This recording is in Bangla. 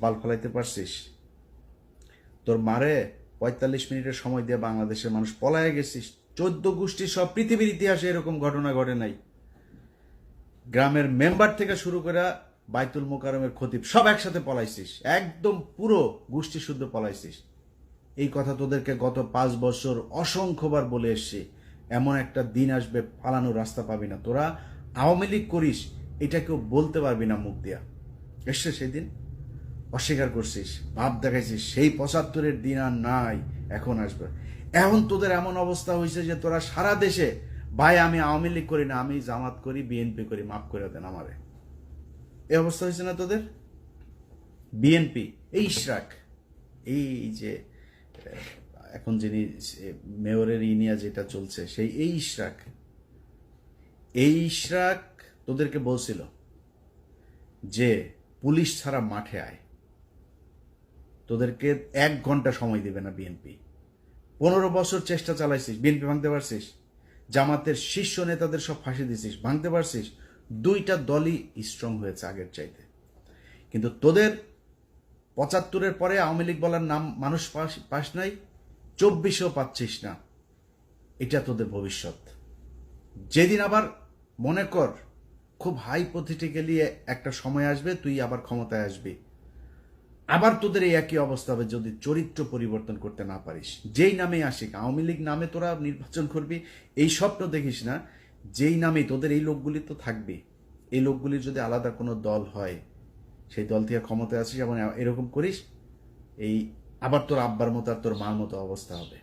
বাল ফলাইতে পারছিস? তোর মারে পঁয়তাল্লিশ মিনিটের সময় দিয়ে বাংলাদেশের মানুষ পলায় গেছিস। চোদ্দ গোষ্ঠী সব পৃথিবীর ইতিহাসে এরকম ঘটনা ঘটে নাই। গ্রামের মেম্বার থেকে শুরু করে বাইতুল মোকারমের খতিব সব একসাথে পলাইছিস। একদম পুরো গোষ্ঠী শুদ্ধ পলাইছিস। এই কথা তোদেরকে গত পাঁচ বছর অসংখ্যবার বলে এসছি। এমন একটা দিন আসবে, পালানোর রাস্তা পাবি না। তোরা আওয়ামী লীগ করিস, এটা কেউ বলতে পারবি না মুখ দিয়া। এসছে সেদিন অস্বীকার করছিস, ভাব দেখাইছিস, সেই পঁচাত্তরের দিন আর নাই, এখন আসবে। এখন তোদের এমন অবস্থা হয়েছে যে তোরা সারা দেশে, ভাই আমি আওয়ামী লীগ করি না, আমি জামাত করি, বিএনপি করি, মাফ করে দেন আমারে। এই অবস্থা হয়েছে না তোদের? বিএনপি, এই ইশরাক, এই যে এখন যিনি মেয়রের ইনিয়া যেটা চলছে, সেই, এই ইশরাক। এই ইশরাক তোদেরকে বলছিল যে, পুলিশ ছাড়া মাঠে আয়। তোদেরকে এক ঘণ্টা সময় দেবে না বিএনপি। পনেরো বছর চেষ্টা চালাইছিস, বিএনপি ভাঙতে পারছিস, জামাতের শীর্ষ নেতাদের সব ফাঁসি দিছিস, ভাঙতে পারছিস, দুইটা দলই স্ট্রং হয়েছে আগের চাইতে। কিন্তু তোদের পঁচাত্তরের পরে আওয়ামী লীগ বলার নাম মানুষ পাস পাস নাই, চব্বিশেও পাচ্ছিস না। এটা তোদের ভবিষ্যৎ। যেদিন আবার মনে কর, খুব হাইপোথেটিক্যালি একটা সময় আসবে, তুই আবার ক্ষমতায় আসবি। আবার তোদের এই একই অবস্থা হবে যদি চরিত্র পরিবর্তন করতে না পারিস। যেই নামে আসিক, আওয়ামী লীগ নামে তোরা নির্বাচন করবি, এই স্বপ্ন দেখিস না, যেই নামে তোদের এই লোকগুলি তো থাকবে। এই লোকগুলির যদি আলাদা কোনো দল হয়, সেই দল থেকে ক্ষমতায় আসিস এবং এরকম করিস, এই আবার তোর আব্বার মতো আর তোর মার মতো অবস্থা হবে।